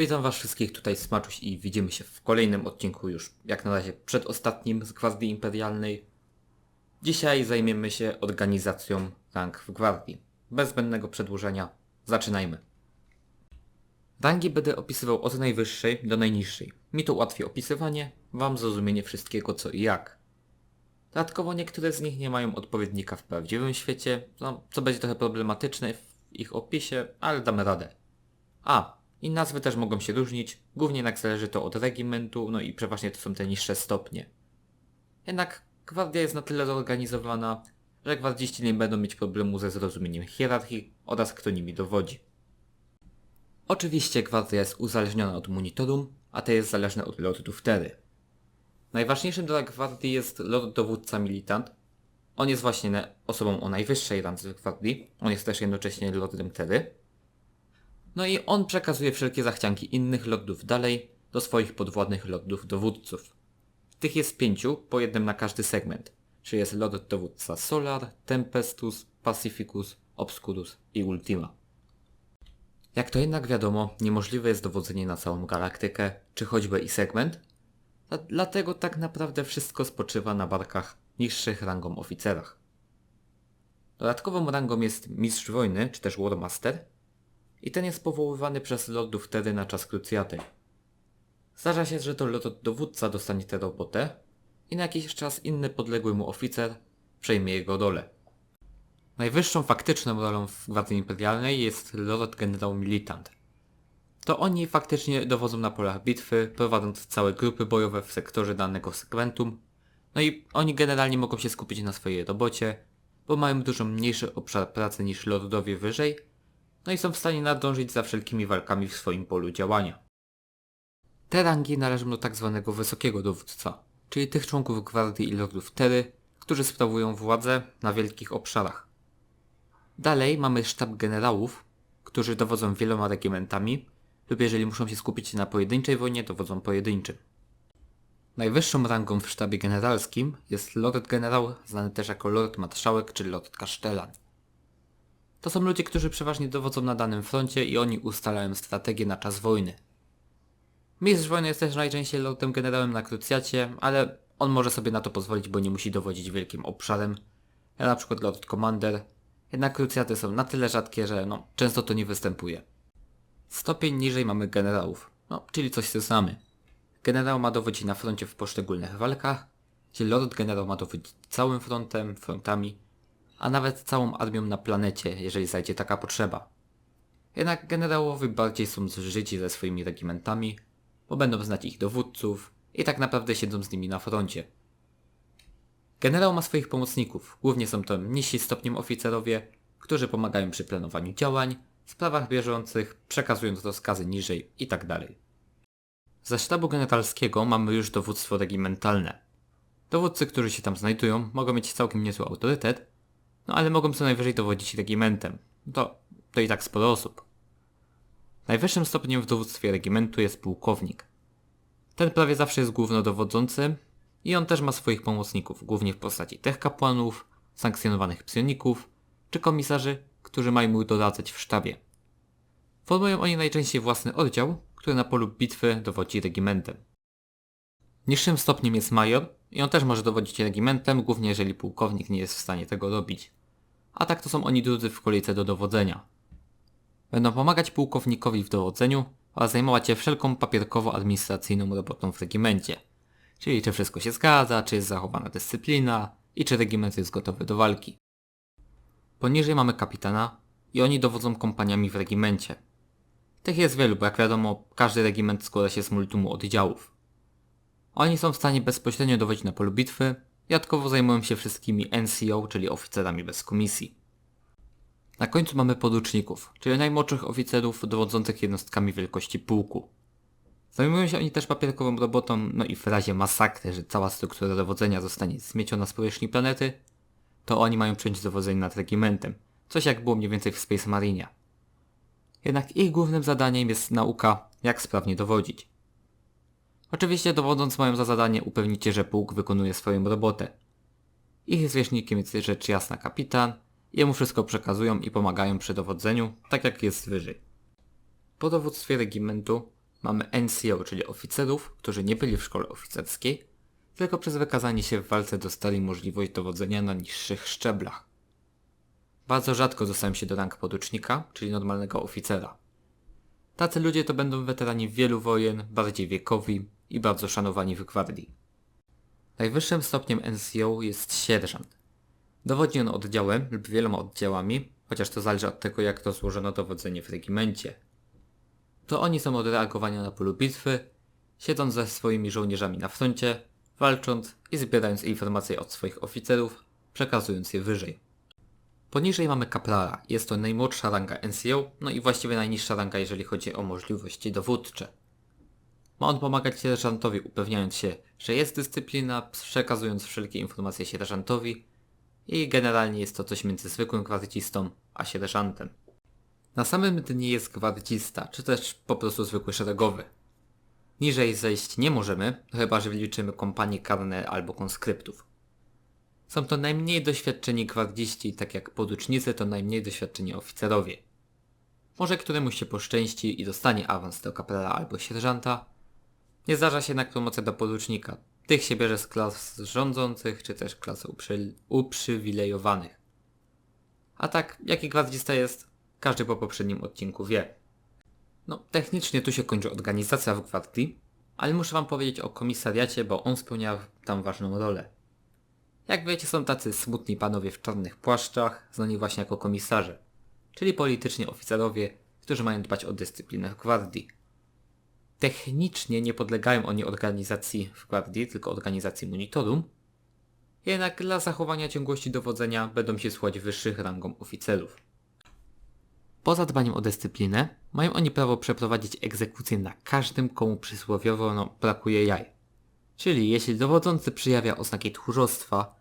Witam was wszystkich tutaj Smaczuś i widzimy się w kolejnym odcinku już jak na razie przedostatnim z Gwardii Imperialnej. Dzisiaj zajmiemy się organizacją rank w Gwardii. Bez zbędnego przedłużenia, zaczynajmy. Rangi będę opisywał od najwyższej do najniższej. Mi to ułatwi opisywanie, wam zrozumienie wszystkiego co i jak. Dodatkowo niektóre z nich nie mają odpowiednika w prawdziwym świecie, no, co będzie trochę problematyczne w ich opisie, ale damy radę. A, i nazwy też mogą się różnić, głównie jednak zależy to od regimentu, no i przeważnie to są te niższe stopnie. Jednak gwardia jest na tyle zorganizowana, że gwardziści nie będą mieć problemu ze zrozumieniem hierarchii oraz kto nimi dowodzi. Oczywiście gwardia jest uzależniona od monitorum, a te jest zależne od lordów Tery. Najważniejszym dla gwardii jest lord dowódca militant. On jest właśnie osobą o najwyższej randze gwardii, on jest też jednocześnie lordem Tery. No i on przekazuje wszelkie zachcianki innych lordów dalej do swoich podwładnych lordów dowódców. Tych jest pięciu, po jednym na każdy segment, czyli jest lord dowódca Solar, Tempestus, Pacificus, Obscurus i Ultima. Jak to jednak wiadomo, niemożliwe jest dowodzenie na całą galaktykę, czy choćby i segment, dlatego tak naprawdę wszystko spoczywa na barkach niższych rangą oficerach. Dodatkową rangą jest Mistrz Wojny, czy też Warmaster, i ten jest powoływany przez lordów wtedy na czas krucjaty. Zdarza się, że to lord dowódca dostanie tę robotę i na jakiś czas inny podległy mu oficer przejmie jego rolę. Najwyższą faktyczną rolą w Gwardii Imperialnej jest Lord Generał Militant. To oni faktycznie dowodzą na polach bitwy, prowadząc całe grupy bojowe w sektorze danego segmentum. No i oni generalnie mogą się skupić na swojej robocie, bo mają dużo mniejszy obszar pracy niż lordowie wyżej, no i są w stanie nadążyć za wszelkimi walkami w swoim polu działania. Te rangi należą do tak zwanego wysokiego dowódca, czyli tych członków gwardii i lordów Tery, którzy sprawują władzę na wielkich obszarach. Dalej mamy sztab generałów, którzy dowodzą wieloma regimentami, lub jeżeli muszą się skupić na pojedynczej wojnie, dowodzą pojedynczym. Najwyższą rangą w sztabie generalskim jest lord generał, znany też jako lord marszałek czy lord kasztelan. To są ludzie, którzy przeważnie dowodzą na danym froncie i oni ustalają strategię na czas wojny. Mistrz wojny jest też najczęściej lordem generałem na krucjacie, ale on może sobie na to pozwolić, bo nie musi dowodzić wielkim obszarem. Ja na przykład lord commander. Jednak krucjaty są na tyle rzadkie, że no, często to nie występuje. Stopień niżej mamy generałów, no, czyli coś co znamy. Generał ma dowodzić na froncie w poszczególnych walkach, gdzie lord generał ma dowodzić całym frontem, frontami, a nawet całą armią na planecie, jeżeli zajdzie taka potrzeba. Jednak generałowie bardziej są zżyci ze swoimi regimentami, bo będą znać ich dowódców i tak naprawdę siedzą z nimi na froncie. Generał ma swoich pomocników, głównie są to niżsi stopniem oficerowie, którzy pomagają przy planowaniu działań, sprawach bieżących, przekazując rozkazy niżej itd. Ze sztabu generalskiego mamy już dowództwo regimentalne. Dowódcy, którzy się tam znajdują, mogą mieć całkiem niezły autorytet, no ale mogą co najwyżej dowodzić regimentem. To, to i tak sporo osób. Najwyższym stopniem w dowództwie regimentu jest pułkownik. Ten prawie zawsze jest głównodowodzący i on też ma swoich pomocników, głównie w postaci tych kapłanów, sankcjonowanych psioników czy komisarzy, którzy mają mu doradzać w sztabie. Formują oni najczęściej własny oddział, który na polu bitwy dowodzi regimentem. Niższym stopniem jest major i on też może dowodzić regimentem, głównie jeżeli pułkownik nie jest w stanie tego robić. A tak to są oni drudzy w kolejce do dowodzenia. Będą pomagać pułkownikowi w dowodzeniu oraz zajmować się wszelką papierkowo-administracyjną robotą w regimencie. Czyli czy wszystko się zgadza, czy jest zachowana dyscyplina i czy regiment jest gotowy do walki. Poniżej mamy kapitana i oni dowodzą kompaniami w regimencie. Tych jest wielu, bo jak wiadomo, każdy regiment składa się z multumu oddziałów. Oni są w stanie bezpośrednio dowodzić na polu bitwy, dodatkowo zajmują się wszystkimi NCO, czyli oficerami bez komisji. Na końcu mamy poruczników, czyli najmłodszych oficerów dowodzących jednostkami wielkości pułku. Zajmują się oni też papierkową robotą, no i w razie masakry, że cała struktura dowodzenia zostanie zmieciona z powierzchni planety, to oni mają przejąć dowodzenie nad regimentem, coś jak było mniej więcej w Space Marine. Jednak ich głównym zadaniem jest nauka, jak sprawnie dowodzić. Oczywiście dowodząc mają za zadanie upewnić się, że pułk wykonuje swoją robotę. Ich zwierzchnikiem jest rzecz jasna kapitan, jemu wszystko przekazują i pomagają przy dowodzeniu, tak jak jest wyżej. Po dowództwie regimentu mamy NCO, czyli oficerów, którzy nie byli w szkole oficerskiej, tylko przez wykazanie się w walce dostali możliwość dowodzenia na niższych szczeblach. Bardzo rzadko dostałem się do rank podocznika, czyli normalnego oficera. Tacy ludzie to będą weterani wielu wojen, bardziej wiekowi i bardzo szanowani w gwardii. Najwyższym stopniem NCO jest sierżant. Dowodzi on oddziałem lub wieloma oddziałami, chociaż to zależy od tego jak rozłożono dowodzenie w regimencie. To oni są od reagowania na polu bitwy, siedząc ze swoimi żołnierzami na froncie, walcząc i zbierając informacje od swoich oficerów, przekazując je wyżej. Poniżej mamy kaprala, jest to najmłodsza ranga NCO, no i właściwie najniższa ranga jeżeli chodzi o możliwości dowódcze. Ma on pomagać sierżantowi upewniając się, że jest dyscyplina, przekazując wszelkie informacje sierżantowi i generalnie jest to coś między zwykłym gwardzistą a sierżantem. Na samym dnie jest gwardzista, czy też po prostu zwykły szeregowy. Niżej zejść nie możemy, chyba że wliczymy kompanie karne albo konskryptów. Są to najmniej doświadczeni gwardziści, tak jak poducznicy to najmniej doświadczeni oficerowie. Może któremuś się poszczęści i dostanie awans do kaprala albo sierżanta. Nie zdarza się jednak promocja do porucznika. Tych się bierze z klas rządzących, czy też klas uprzy... uprzywilejowanych. A tak, jaki gwardzista jest, każdy po poprzednim odcinku wie. No, technicznie tu się kończy organizacja w gwardii, ale muszę wam powiedzieć o komisariacie, bo on spełnia tam ważną rolę. Jak wiecie, są tacy smutni panowie w czarnych płaszczach, znani właśnie jako komisarze, czyli polityczni oficerowie, którzy mają dbać o dyscyplinę w gwardii. Technicznie nie podlegają oni organizacji w gwardii, tylko organizacji monitorum, jednak dla zachowania ciągłości dowodzenia będą się słuchać wyższych rangą oficerów. Poza dbaniem o dyscyplinę, mają oni prawo przeprowadzić egzekucję na każdym, komu przysłowiowo no, brakuje jaj. Czyli jeśli dowodzący przyjawia oznaki tchórzostwa,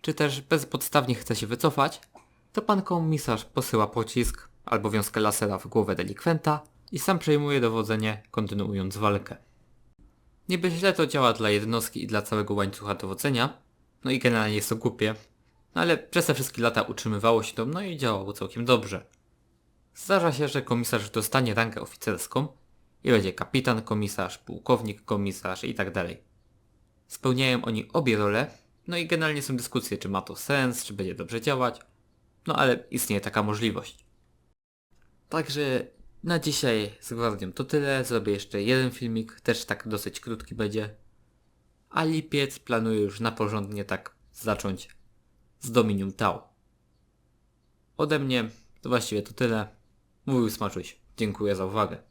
czy też bezpodstawnie chce się wycofać, to pan komisarz posyła pocisk albo wiązkę lasera w głowę delikwenta i sam przejmuje dowodzenie, kontynuując walkę. Niby źle to działa dla jednostki i dla całego łańcucha dowodzenia, no i generalnie jest to głupie, no ale przez te wszystkie lata utrzymywało się to, no i działało całkiem dobrze. Zdarza się, że komisarz dostanie rangę oficerską i będzie kapitan komisarz, pułkownik komisarz i tak dalej. Spełniają oni obie role, no i generalnie są dyskusje, czy ma to sens, czy będzie dobrze działać, no ale istnieje taka możliwość. Także na dzisiaj z Gwardią to tyle, zrobię jeszcze jeden filmik, też tak dosyć krótki będzie. A lipiec planuję już na porządnie tak zacząć z Dominium Tau. Ode mnie to właściwie to tyle. Mówił Smaczuś. Dziękuję za uwagę.